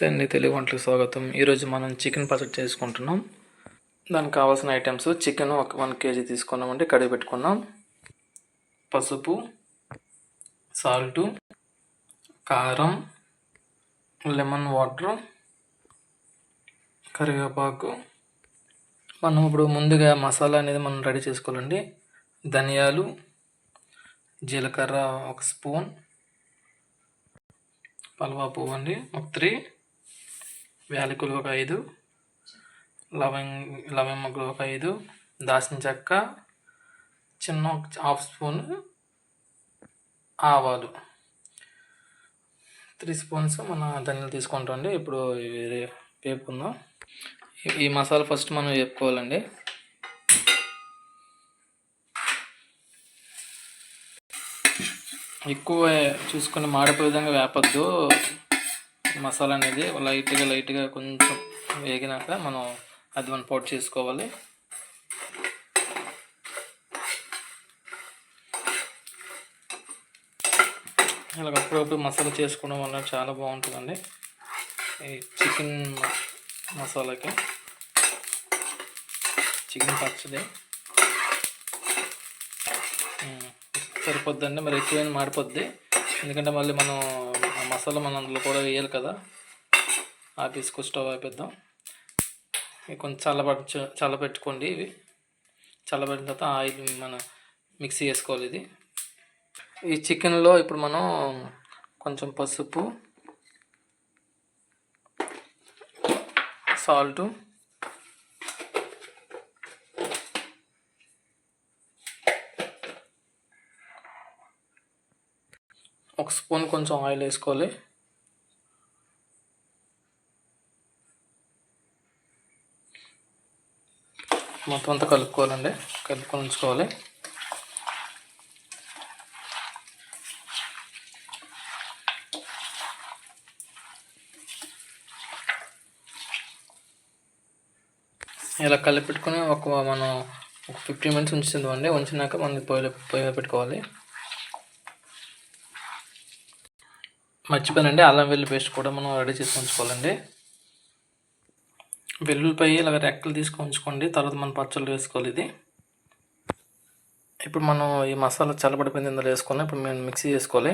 నమస్తే అండి తెలుగు వంటలకు స్వాగతం. ఈరోజు మనం చికెన్ పచ్చడి చేసుకుంటున్నాం. దానికి కావాల్సిన ఐటమ్స్ చికెన్ ఒక వన్ కేజీ తీసుకున్నామంటే కడిగి పెట్టుకున్నాం. పసుపు సాల్టు కారం లెమన్ వాటర్ కరివేపాకు. మనం ఇప్పుడు ముందుగా మసాలా అనేది మనం రెడీ చేసుకోవాలండి. ధనియాలు జీలకర్ర ఒక స్పూన్ పల్వా పువ్వు అండి ఒక త్రీ. యాలకులు ఒక ఐదు లవంగ్ లవంగ మొగ్గలు ఒక ఐదు దాల్చిన చెక్క చిన్న ఒక హాఫ్ స్పూన్ ఆవాలు. త్రీ స్పూన్స్ మన ధనియాలు తీసుకుంటామండి ఇప్పుడు వేరే వేపుకుందాం ఈ- ఈ మసాలా ఫస్ట్ మనం వేపుకోవాలండి. ఎక్కువ చూసుకొని మాడిపోయే విధంగా వేపద్దు. మసాలా అనేది లైట్గా లైట్గా కొంచెం వేగినాక మనం అది మనం పొడి చేసుకోవాలి. ఇలా అప్పుడప్పుడు మసాలా చేసుకోవడం వల్ల చాలా బాగుంటుందండి. ఈ చికెన్ మసాలాకి. చికెన్ పచ్చడి. సరిపోద్దండి. మరి ఎక్కువైనా మాడిపోద్ది ఎందుకంటే మళ్ళీ మనం మసాలా మనం అందులో కూడా వేయాలి కదా. ఆ ఆపేసుకు స్టవ్ ఆపేద్దాం. ఇవి కొంచెం చల్లబడి చల్లబెట్టుకోండి ఇవి. చల్లబెట్టిన తర్వాత ఆయిల్ మన మిక్సీ వేసుకోవాలి ఇది. ఈ చికెన్లో ఇప్పుడు మనం కొంచెం పసుపు సాల్టు ఒక స్పూన్ కొంచెం ఆయిల్ వేసుకోవాలి. మొత్తం అంతా కలుపుకోవాలండి. కలుపుకొని ఉంచుకోవాలి. ఇలా కలిపెట్టుకొని ఒక మనం ఒక ఫిఫ్టీన్ మినిట్స్ ఉంచుతుందండి ఉంచినాక మనం పొయ్యిలో పొయ్యి పెట్టుకోవాలి. మర్చిపోయానండి. అల్లం వెల్లుల్లి పేస్ట్ కూడా మనం రెడీ చేసి ఉంచుకోవాలండి. వెల్లుల్లిపై ఇలాగ రెక్కలు తీసుకొని ఉంచుకోండి. తర్వాత మనం పచ్చళ్ళు వేసుకోవాలి ఇది. ఇప్పుడు మనం ఈ మసాలా చల్లబడిపోయింది ఇందులో వేసుకున్నాం ఇప్పుడు మేము మిక్సీ చేసుకోవాలి.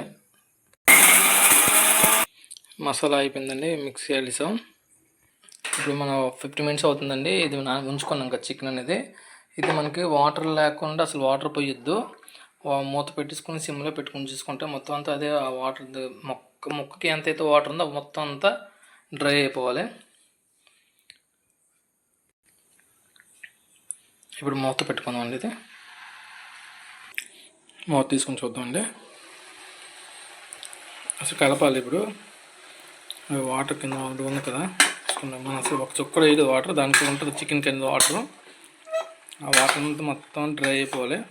మసాలా అయిపోయిందండి. మిక్సీ వేసాం ఇప్పుడు మనం ఫిఫ్టీ మినిట్స్ అవుతుందండి. ఇది నా ఉంచుకున్నాం ఇంకా చికెన్ అనేది. ఇది మనకి వాటర్ లేకుండా అసలు వాటర్ పోయొద్దు. మూత పెట్టేసుకుని సిమ్లో పెట్టుకుని చూసుకుంటే మొత్తం అంతా అదే ఆ వాటర్ మొక్క మొక్కకి ఎంతైతే వాటర్ ఉందో మొత్తం అంతా డ్రై అయిపోవాలి. ఇప్పుడు మూత పెట్టుకుందామండి ఇది. మూత తీసుకొని చూద్దామండి. అసలు కలపాలి ఇప్పుడు. అది వాటర్ కింద ఉంది కదా. మనం అసలు ఒక చుక్కడ వేయదు వాటర్ దానికి ఉంటుంది చికెన్ కింద వాటర్. ఆ వాటర్ అంతా మొత్తం డ్రై అయిపోవాలి.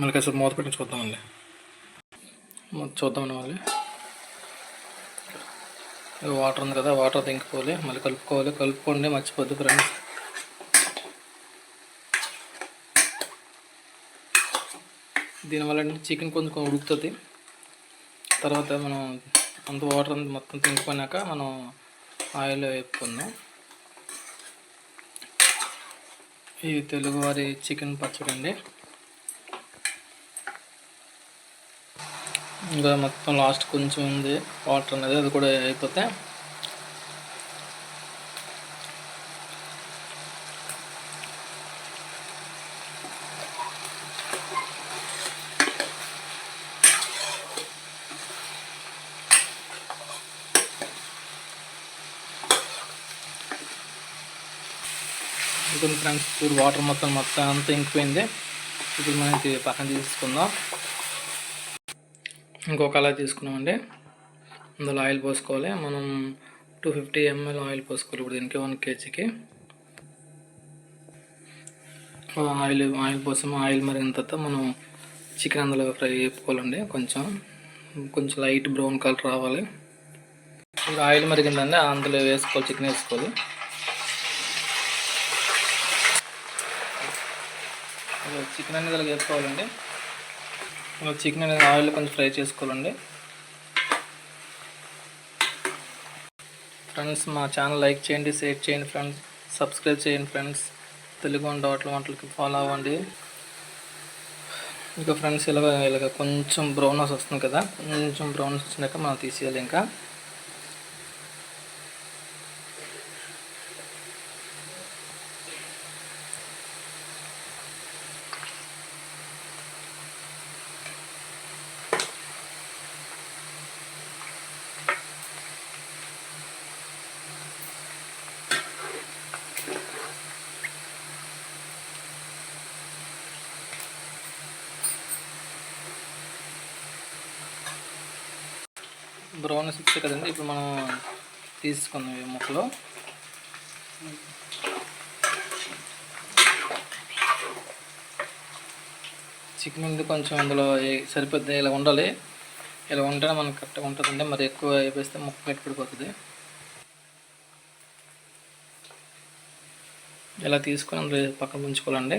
మనకి అసలు మూత పెట్టి చూద్దామండి. చూద్దామండి మళ్ళీ. వాటర్ ఉంది కదా వాటర్ దింకిపోవాలి మళ్ళీ కలుపుకోవాలి. కలుపుకోండి మర్చిపోద్దు ఫ్రెండ్స్. దీనివల్ల చికెన్ కొంచెం ఉడుకుతుంది. తర్వాత మనం అంత వాటర్ అంతా మొత్తం తింపుకున్నాక మనం ఆయిల్ వేపుకుందాం. ఇది తెలుగువారి చికెన్ పచ్చడి అండి ఇంకా మొత్తం లాస్ట్ కొంచెం ఉంది వాటర్ అనేది అది కూడా అయిపోతే. ఇంకొన్ని ఫ్రెండ్స్ ఇప్పుడు వాటర్ మొత్తం మొత్తం అంతా ఇంకిపోయింది. ఇప్పుడు మనం పక్కన తీసుకుందాం. ఇంకొకలా తీసుకున్నామండి. అందులో ఆయిల్ పోసుకోవాలి. మనం టూ ఫిఫ్టీ ఎంఎల్ ఆయిల్ పోసుకోవాలి ఇప్పుడు దీనికి వన్ కేజీకి ఆయిల్ ఆయిల్ పోసాము. ఆయిల్ మరిగిన తర్వాత మనం చికెన్ అందులో ఫ్రై చేసుకోవాలండి కొంచెం. కొంచెం లైట్ బ్రౌన్ కలర్ రావాలి. ఆయిల్ మరిగిందండి. అందులో వేసుకోవాలి చికెన్ వేసుకోవాలి. చికెన్ అనేది వేసుకోవాలండి. ఇలా చికెన్ అనేది ఆయిల్ కొంచెం ఫ్రై చేసుకోవాలండి. ఫ్రెండ్స్ మా ఛానల్ లైక్ చేయండి షేర్ చేయండి ఫ్రెండ్స్ సబ్స్క్రైబ్ చేయండి ఫ్రెండ్స్. తెలుగు వంట హోటల్ వంటలకి ఫాలో అవ్వండి. ఇంకా ఫ్రెండ్స్ ఇలాగ ఇలాగ కొంచెం బ్రౌనెస్ వస్తుంది కదా కొంచెం బ్రౌనెస్ వచ్చినాక మనం తీసేయాలి ఇంకా. బ్రౌన్ సిక్స్ కదండి ఇప్పుడు మనం తీసుకున్నాం ఈ ముక్కలు. చికెన్ ఉంది కొంచెం అందులో సరిపోద్ది ఇలా ఉండాలి. ఇలా ఉంటేనే మనకు కరెక్ట్గా ఉంటుందండి మరి ఎక్కువ వేస్తే ముక్క గట్టిపడిపోతుంది ఇలా తీసుకొని అందులో పక్కన ఉంచుకోవాలండి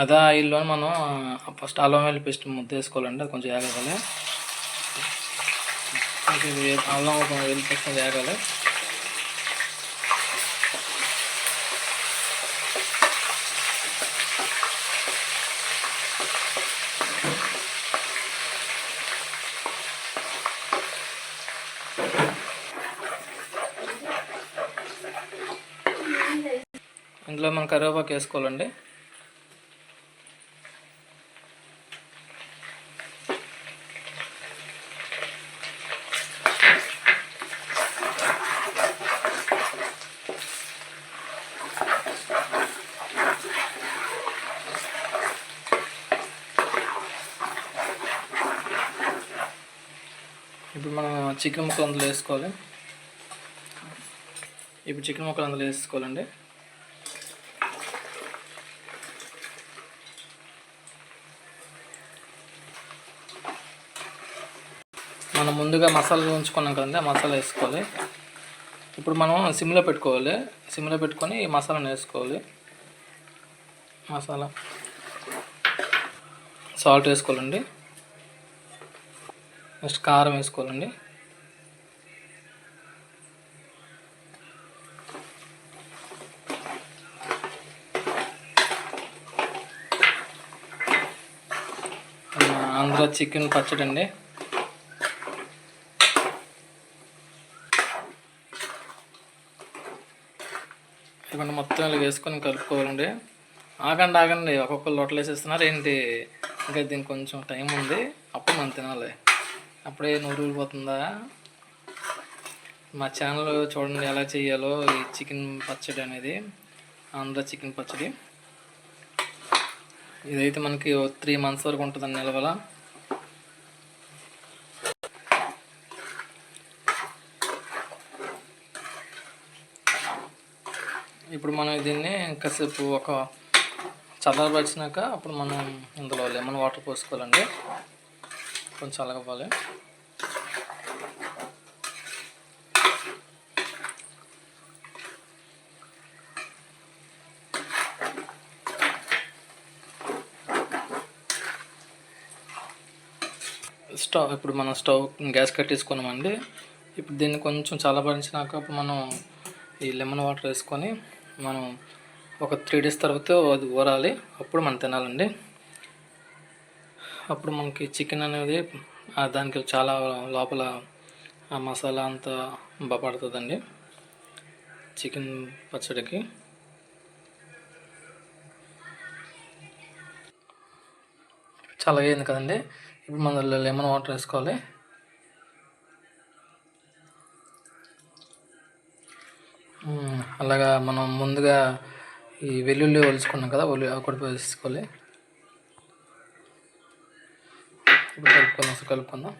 అదే ఆయిల్లో మనం ఫస్ట్ అల్లం వెల్లి పేస్ట్ ముద్ద వేసుకోవాలండి అది కొంచెం వేగాలి. అల్లం ఒక వెల్లి పేస్ట్ కొంచెం వేగాలి. ఇందులో మనం కరివేపాకు వేసుకోవాలండి ఇప్పుడు మనం చికెన్ ముక్కలు అందులో వేసుకోవాలి. ఇప్పుడు చికెన్ ముక్కలు అందులో వేసుకోవాలండి. మనం ముందుగా మసాలా ఉంచుకున్నాం కదండి ఆ మసాలా వేసుకోవాలి. ఇప్పుడు మనం సిమ్లో పెట్టుకోవాలి. సిమ్లో పెట్టుకొని ఈ మసాలాను వేసుకోవాలి. మసాలా. సాల్ట్ వేసుకోవాలండి. నెక్స్ట్ కారం వేసుకోవాలండి ఆ, ఆంధ్ర చికెన్ పచ్చడి అండి ఇవన్నీ మొత్తం ఇలా వేసుకొని కలుపుకోవాలండి. ఆగండి ఆగండి. ఒక్కొక్క లోటలు వేసేస్తున్నారు. ఏంటి? ఇంకా దీనికి కొంచెం టైం ఉంది. అప్పుడు మనం తినాలి. అప్పుడే నూరు ఊరిపోతుందా? మా ఛానల్ చూడండి ఎలా చేయాలో ఈ చికెన్ పచ్చడి అనేది. ఆంధ్ర చికెన్ పచ్చడి. ఇదైతే మనకి త్రీ మంత్స్ వరకు ఉంటుందండి నిలవల. ఇప్పుడు మనం దీన్ని కాసేపు ఒక చల్లబరిచినాక అప్పుడు మనం ఇందులో లెమన్ వాటర్ పోసుకోవాలండి. కొంచెం అలగవ్వాలి. స్టవ్ ఇప్పుడు మనం స్టవ్ గ్యాస్ కట్టేసుకున్నామండి. ఇప్పుడు దీన్ని కొంచెం చల్లబరించినాక అప్పుడు మనం ఈ లెమన్ వాటర్ వేసుకొని మనం ఒక త్రీ డేస్ తర్వాత అది ఊరాలి. అప్పుడు మనం తినాలండి. అప్పుడు మనకి చికెన్ అనేది దానికి చాలా లోపల ఆ మసాలా అంతా బాగా చికెన్ పచ్చడికి. చాలా అయింది కదండి. ఇప్పుడు మనం లెమన్ వాటర్ వేసుకోవాలి. అలాగా మనం ముందుగా ఈ వెల్లుల్లి ఒలుచుకున్నాం కదా ఒలి ఒకటి కూడా వేసుకోవాలి ఇప్పుడు కలుపుకుందాం అసలు కలుపుకుందాం.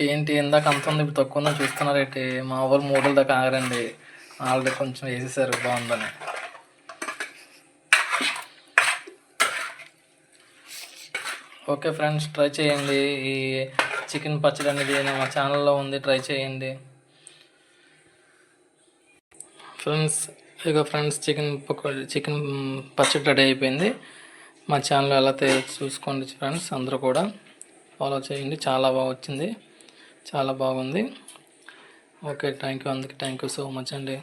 ఏంటి ఇందాక అంత ఉంది ఇప్పుడు తక్కువ ఉందని చూస్తున్నారేంటి మా వాళ్ళు మూడు దాకా ఆగరండి. ఆల్రెడీ కొంచెం వేసేసారు బాగుందని. ఓకే ఫ్రెండ్స్ ట్రై చేయండి. ఈ చికెన్ పచ్చడి అనేది మా ఛానల్లో ఉంది ట్రై చేయండి. ఫ్రెండ్స్ ఇక ఫ్రెండ్స్ చికెన్ పకోడీ చికెన్ పచ్చడి రెడీ అయిపోయింది. మా ఛానల్ ఎలా చూసుకోండి ఫ్రెండ్స్ అందరూ కూడా. ఫాలో చేయండి చాలా బాగా వచ్చింది. చాలా బాగుంది. ఓకే థ్యాంక్ యూ అందుకే థ్యాంక్ యూ సో మచ్ అండి.